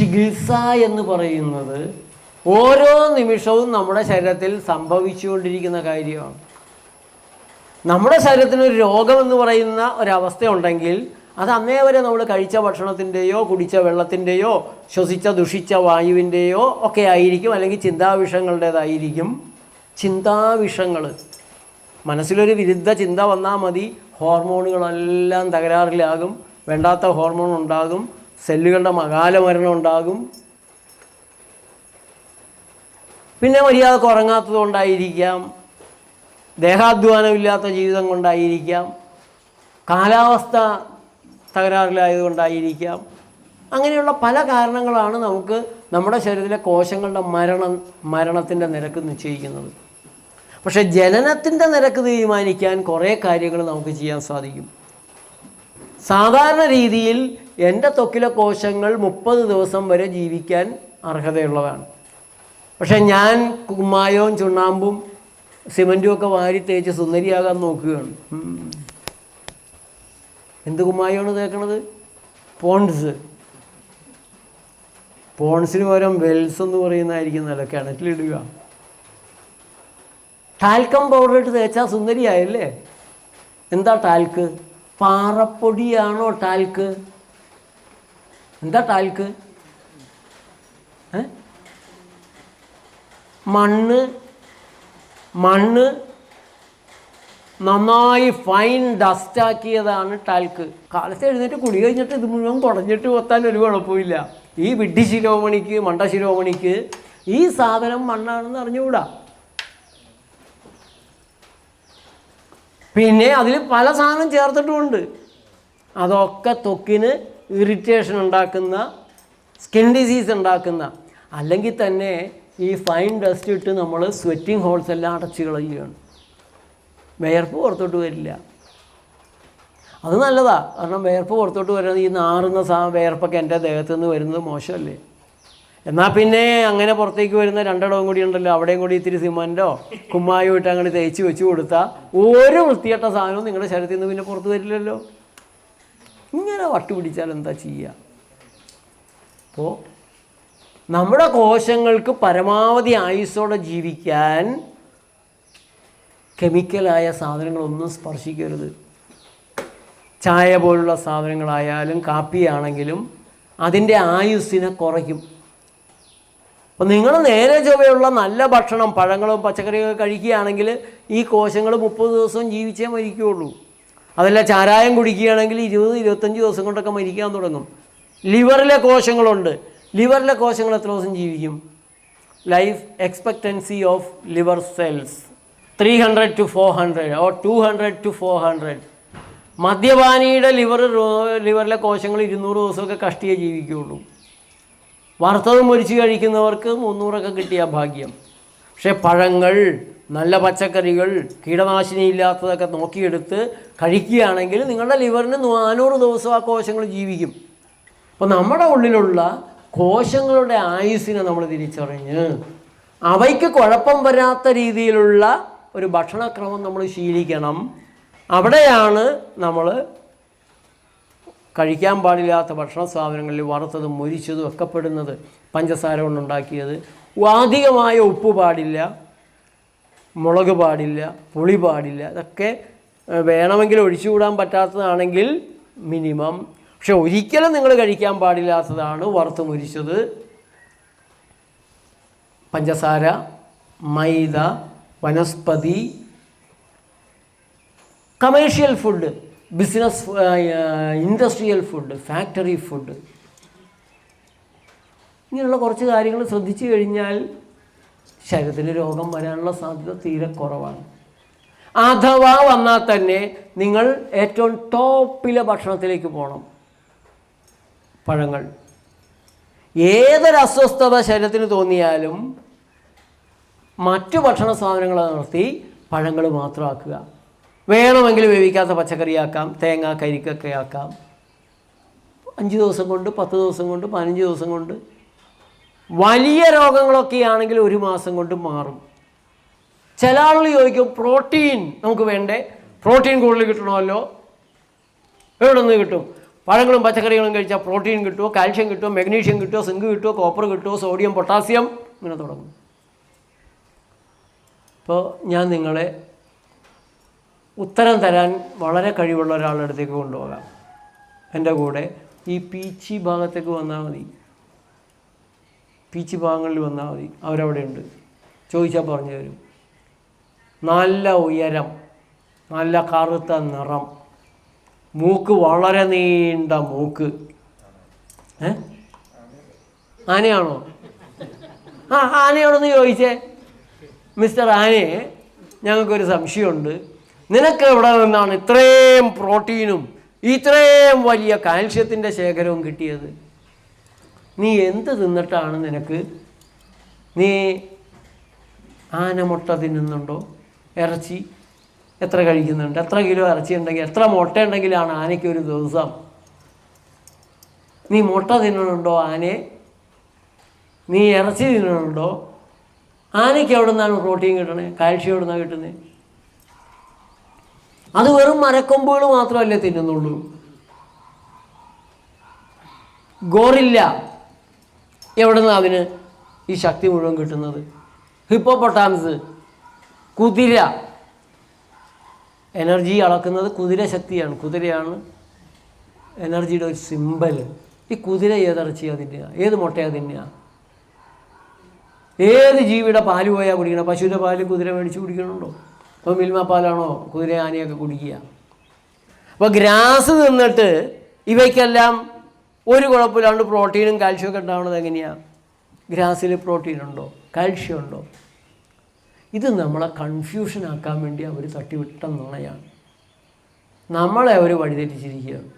ചികിത്സ എന്ന് പറയുന്നത് ഓരോ നിമിഷവും നമ്മുടെ ശരീരത്തിൽ സംഭവിച്ചുകൊണ്ടിരിക്കുന്ന കാര്യമാണ്. നമ്മുടെ ശരീരത്തിന് ഒരു രോഗമെന്ന് പറയുന്ന ഒരവസ്ഥയുണ്ടെങ്കിൽ അത് അന്നേ വരെ നമ്മൾ കഴിച്ച ഭക്ഷണത്തിന്റെയോ കുടിച്ച വെള്ളത്തിന്റെയോ ശ്വസിച്ച ദുഷിച്ച വായുവിന്റെയോ ഒക്കെ ആയിരിക്കും അല്ലെങ്കിൽ ചിന്താവിഷങ്ങളുടേതായിരിക്കും. ചിന്താവിഷങ്ങൾ. മനസ്സിലൊരു വിരുദ്ധ ചിന്ത വന്നാൽ മതി. ഹോർമോണുകളെല്ലാം തകരാറിലാകും. വേണ്ടാത്ത ഹോർമോൺ ഉണ്ടാകും സെല്ലുകളുടെ മകാല മരണം ഉണ്ടാകും പിന്നെ മര്യാദയ്ക്ക് ഉറങ്ങാത്തത് കൊണ്ടായിരിക്കാം ദേഹാധ്വാനമില്ലാത്ത ജീവിതം കൊണ്ടായിരിക്കാം. കാലാവസ്ഥ തകരാറിലായതുകൊണ്ടായിരിക്കാം. അങ്ങനെയുള്ള പല കാരണങ്ങളാണ് നമുക്ക് നമ്മുടെ ശരീരത്തിലെ കോശങ്ങളുടെ മരണം മരണത്തിന്റെ നിരക്ക് നിശ്ചയിക്കുന്നത്. പക്ഷേ ജനനത്തിന്റെ നിരക്ക് തീരുമാനിക്കാൻ കുറേ കാര്യങ്ങൾ നമുക്ക് ചെയ്യാൻ സാധിക്കും. സാധാരണ രീതിയിൽ എന്റെ ത്വക്കിലെ കോശങ്ങൾ മുപ്പത് ദിവസം വരെ ജീവിക്കാൻ അർഹതയുള്ളതാണ്. പക്ഷേ ഞാൻ കുമ്മായവും ചുണ്ണാമ്പും സിമന്റും ഒക്കെ വാരി തേച്ച് സുന്ദരിയാകാൻ നോക്കുകയാണ്. എന്ത് കുമ്മായമാണ് തേക്കണത്? പോൺസ്. പോൺസിന് പകരം വെൽസ് എന്ന് പറയുന്നതായിരിക്കും നല്ല കിണറ്റിലിടുക. ടാൽക്കം പൗഡർ ഇട്ട് തേച്ചാൽ സുന്ദരിയായല്ലേ? എന്താ ടാൽക്ക്? പാറപ്പൊടിയാണോ ടാൽക്ക്? എന്താ ടാൽക്ക്? മണ്ണ് മണ്ണ് നന്നായി ഫൈൻ ഡസ്റ്റാക്കിയതാണ് ടാൽക്ക്. കാലത്ത് എഴുന്നേറ്റ് കുടി കഴിഞ്ഞിട്ട് ഇത് മുഴുവൻ കുടഞ്ഞിട്ട് കൊത്താൻ ഒരു കുഴപ്പമില്ല ഈ വിഡ്ഢി ശിരോമണിക്ക് മണ്ട ശിരോമണിക്ക് ഈ സാധനം മണ്ണാണെന്ന് അറിഞ്ഞുകൂടാ. പിന്നെ അതിൽ പല സാധനം ചേർത്തിട്ടുമുണ്ട്. അതൊക്കെ ത്വക്കിന് ഇറിറ്റേഷൻ ഉണ്ടാക്കുന്ന സ്കിൻ ഡിസീസ് ഉണ്ടാക്കുന്ന അല്ലെങ്കിൽ തന്നെ ഈ ഫൈൻ ഡസ്റ്റ് ഇട്ട് നമ്മൾ സ്വെറ്റിംഗ് ഹോൾസ് എല്ലാം അടച്ചു കളയുകയാണ്. വിയർപ്പ് പുറത്തോട്ട് വരില്ല. അത് നല്ലതാണ് കാരണം വിയർപ്പ് പുറത്തോട്ട് വരുന്നത് ഈ നാറുന്ന സാ വിയർപ്പൊക്കെ എന്റെ ദേഹത്തു നിന്ന് വരുന്നത് മോശമല്ലേ? എന്നാൽ പിന്നെ അങ്ങനെ പുറത്തേക്ക് വരുന്ന രണ്ടിടവും കൂടി ഉണ്ടല്ലോ. അവിടെയും കൂടി ഇത്തിരി സിമന്റോ കുമ്മായോ ഇട്ട് അങ്ങനെ തേച്ച് വെച്ച് കൊടുത്താൽ ഒരു വൃത്തിയട്ട സാധനവും നിങ്ങളുടെ ശരീരത്തിൽ നിന്ന് പിന്നെ പുറത്ത് വരില്ലല്ലോ. ഇങ്ങനെ വട്ടു പിടിച്ചാൽ എന്താ ചെയ്യുക അപ്പോൾ നമ്മുടെ കോശങ്ങൾക്ക് പരമാവധി ആയുസ്സോടെ ജീവിക്കാൻ കെമിക്കലായ സാധനങ്ങളൊന്നും സ്പർശിക്കരുത്. ചായ പോലുള്ള സാധനങ്ങളായാലും കാപ്പിയാണെങ്കിലും അതിന്റെ ആയുസ്സിനെ കുറയ്ക്കും. അപ്പോൾ നിങ്ങൾ നേരെ ചൊവ്വയുള്ള നല്ല ഭക്ഷണം പഴങ്ങളും പച്ചക്കറികളും കഴിക്കുകയാണെങ്കിൽ ഈ കോശങ്ങൾ മുപ്പത് ദിവസം ജീവിച്ചേ മരിക്കുകയുള്ളൂ. അതല്ല ചാരായം കുടിക്കുകയാണെങ്കിൽ ഇരുപത് ഇരുപത്തഞ്ച് ദിവസം കൊണ്ടൊക്കെ മരിക്കാൻ തുടങ്ങും. ലിവറിലെ കോശങ്ങളുണ്ട്. ലിവറിലെ കോശങ്ങൾ എത്ര ദിവസം ജീവിക്കും? Life expectancy of liver cells three hundred two four hundred or two hundred two four hundred മദ്യപാനിയുടെ liver ലിവറിലെ കോശങ്ങൾ ഇരുന്നൂറ് ദിവസമൊക്കെ കഷ്ടിയേ ജീവിക്കുകയുള്ളൂ. വറുത്തത് മുരിച്ച് കഴിക്കുന്നവർക്ക് മുന്നൂറൊക്കെ കിട്ടിയ ഭാഗ്യം. പക്ഷേ പഴങ്ങൾ നല്ല പച്ചക്കറികൾ കീടനാശിനി ഇല്ലാത്തതൊക്കെ നോക്കിയെടുത്ത് കഴിക്കുകയാണെങ്കിൽ നിങ്ങളുടെ ലിവറിന് നാനൂറ് ദിവസം ആ കോശങ്ങൾ ജീവിക്കും. അപ്പോൾ നമ്മുടെ ഉള്ളിലുള്ള കോശങ്ങളുടെ ആയുസ്സിനെ നമ്മൾ തിരിച്ചറിഞ്ഞ് അവയ്ക്ക് കുഴപ്പം വരാത്ത രീതിയിലുള്ള ഒരു ഭക്ഷണക്രമം നമ്മൾ ശീലിക്കണം. അവിടെയാണ് നമ്മൾ കഴിക്കാൻ പാടില്ലാത്ത ഭക്ഷണ സാധനങ്ങളിൽ വറുത്തതും മുരിച്ചതും ഒക്കെ പെടുന്നത് പഞ്ചസാര കൊണ്ടുണ്ടാക്കിയത്. അധികമായ ഉപ്പ് പാടില്ല മുളക് പാടില്ല പുളി പാടില്ല. ഇതൊക്കെ വേണമെങ്കിൽ ഒഴിച്ചുകൂടാൻ പറ്റാത്തതാണെങ്കിൽ മിനിമം. പക്ഷെ ഒരിക്കലും നിങ്ങൾ കഴിക്കാൻ പാടില്ലാത്തതാണ് വറുത്ത് മുരിച്ചത്. പഞ്ചസാര maida vanaspati commercial food. Business industrial food factory food ഇങ്ങനെയുള്ള കുറച്ച് കാര്യങ്ങൾ ശ്രദ്ധിച്ചു കഴിഞ്ഞാൽ ശരീരത്തിന് രോഗം വരാനുള്ള സാധ്യത തീരെ കുറവാണ്. അഥവാ വന്നാൽ തന്നെ നിങ്ങൾ ഏറ്റവും ടോപ്പിലെ ഭക്ഷണത്തിലേക്ക് പോകണം പഴങ്ങൾ. ഏതൊരു അസ്വസ്ഥത ശരീരത്തിന് തോന്നിയാലും മറ്റു ഭക്ഷണ സാധനങ്ങൾ നിർത്തി പഴങ്ങൾ മാത്രമാക്കുക. വേണമെങ്കിൽ വേവിക്കാത്ത പച്ചക്കറിയാക്കാം. തേങ്ങ കരിക്കൊക്കെ ആക്കാം. അഞ്ച് ദിവസം കൊണ്ട് പത്ത് ദിവസം കൊണ്ട് പതിനഞ്ച് ദിവസം കൊണ്ട്. വലിയ രോഗങ്ങളൊക്കെ ആണെങ്കിൽ ഒരു മാസം കൊണ്ട് മാറും. ചില ആളുകൾ ചോദിക്കും പ്രോട്ടീൻ നമുക്ക് വേണ്ടേ? പ്രോട്ടീൻ കൂടുതൽ കിട്ടണമല്ലോ? എവിടെ നിന്ന് കിട്ടും? പഴങ്ങളും പച്ചക്കറികളും കഴിച്ചാൽ പ്രോട്ടീൻ കിട്ടുമോ കാൽഷ്യം കിട്ടുമോ മെഗ്നീഷ്യം കിട്ടുമോ സിങ്ക് കിട്ടുമോ കോപ്പർ കിട്ടുമോ സോഡിയം പൊട്ടാസ്യം? ഇങ്ങനെ തുടങ്ങും. ഇപ്പോൾ ഞാൻ നിങ്ങളെ ഉത്തരം തരാൻ വളരെ കഴിവുള്ള ഒരാളുടെ അടുത്തേക്ക് കൊണ്ടുപോകാം. എന്റെ കൂടെ ഈ പീച്ചി ഭാഗത്തേക്ക് വന്നാൽ മതി. പീച്ചി ഭാഗങ്ങളിൽ വന്നാൽ മതി. അവരവിടെ ഉണ്ട് ചോദിച്ചാൽ പറഞ്ഞു തരും. നല്ല ഉയരം നല്ല കറുത്ത നിറം മൂക്ക് വളരെ നീണ്ട മൂക്ക്. ഏ? ആനയാണോ? ആ ആനയാണോന്ന് ചോദിച്ചേ. മിസ്റ്റർ ആനയെ ഞങ്ങൾക്കൊരു സംശയമുണ്ട്. നിനക്ക് എവിടെ നിന്നാണ് ഇത്രയും പ്രോട്ടീനും ഇത്രയും വലിയ കാൽഷ്യത്തിന്റെ ശേഖരവും കിട്ടിയത്? നീ എന്ത് തിന്നിട്ടാണ് നിനക്ക്? നീ ആനമുട്ട തിന്നുന്നുണ്ടോ? ഇറച്ചി എത്ര കഴിക്കുന്നുണ്ട്? എത്ര കിലോ ഇറച്ചി ഉണ്ടെങ്കിൽ എത്ര മുട്ട ഉണ്ടെങ്കിലാണ് ആനയ്ക്ക് ഒരു ദിവസം? നീ മുട്ട തിന്നണുണ്ടോ ആനയെ? നീ ഇറച്ചി തിന്നണുണ്ടോ ആനയ്ക്ക് എവിടെ നിന്നാണ് പ്രോട്ടീൻ കിട്ടണേ? കാൽഷ്യം എവിടെ നിന്നാണ് കിട്ടുന്നത്? അത് വെറും മരക്കൊമ്പുകൾ മാത്രമല്ലേ തിന്നുന്നുള്ളൂ. ഗോറില്ല. എവിടെ നിന്ന് അതിന് ഈ ശക്തി മുഴുവൻ കിട്ടുന്നത്? ഹിപ്പോപ്പൊട്ടാംസ്. കുതിര. എനർജി അളക്കുന്നത് കുതിര ശക്തിയാണ്. കുതിരയാണ് എനർജിയുടെ ഒരു സിമ്പൽ ഈ കുതിര ഏതിറച്ചിയാണ് തിന്നുക? ഏത് മുട്ടയാ തിന്നുക? ഏത് ജീവിയുടെ പാൽ പോയാൽ കുടിക്കണം പശുവിന്റെ പാൽ കുതിര മേടിച്ച് കുടിക്കണുണ്ടോ? അപ്പോൾ മിൽമ പാലാണോ? കുതിര ആനയൊക്കെ കുടിക്കുക അപ്പോൾ ഗ്രാസ് തിന്നിട്ട് ഇവയ്ക്കെല്ലാം ഒരു കുഴപ്പമില്ലാണ്ട് പ്രോട്ടീനും കാൽഷ്യം ഒക്കെ ഉണ്ടാവുന്നത് എങ്ങനെയാണ് ഗ്രാസിൽ പ്രോട്ടീൻ ഉണ്ടോ കാൽഷ്യം ഉണ്ടോ ഇത് നമ്മളെ കൺഫ്യൂഷൻ ആക്കാൻ വേണ്ടി അവർ തട്ടിവിട്ട നുണയാണ്. നമ്മളെ അവർ വഴിതെറ്റിച്ചിരിക്കുകയാണ്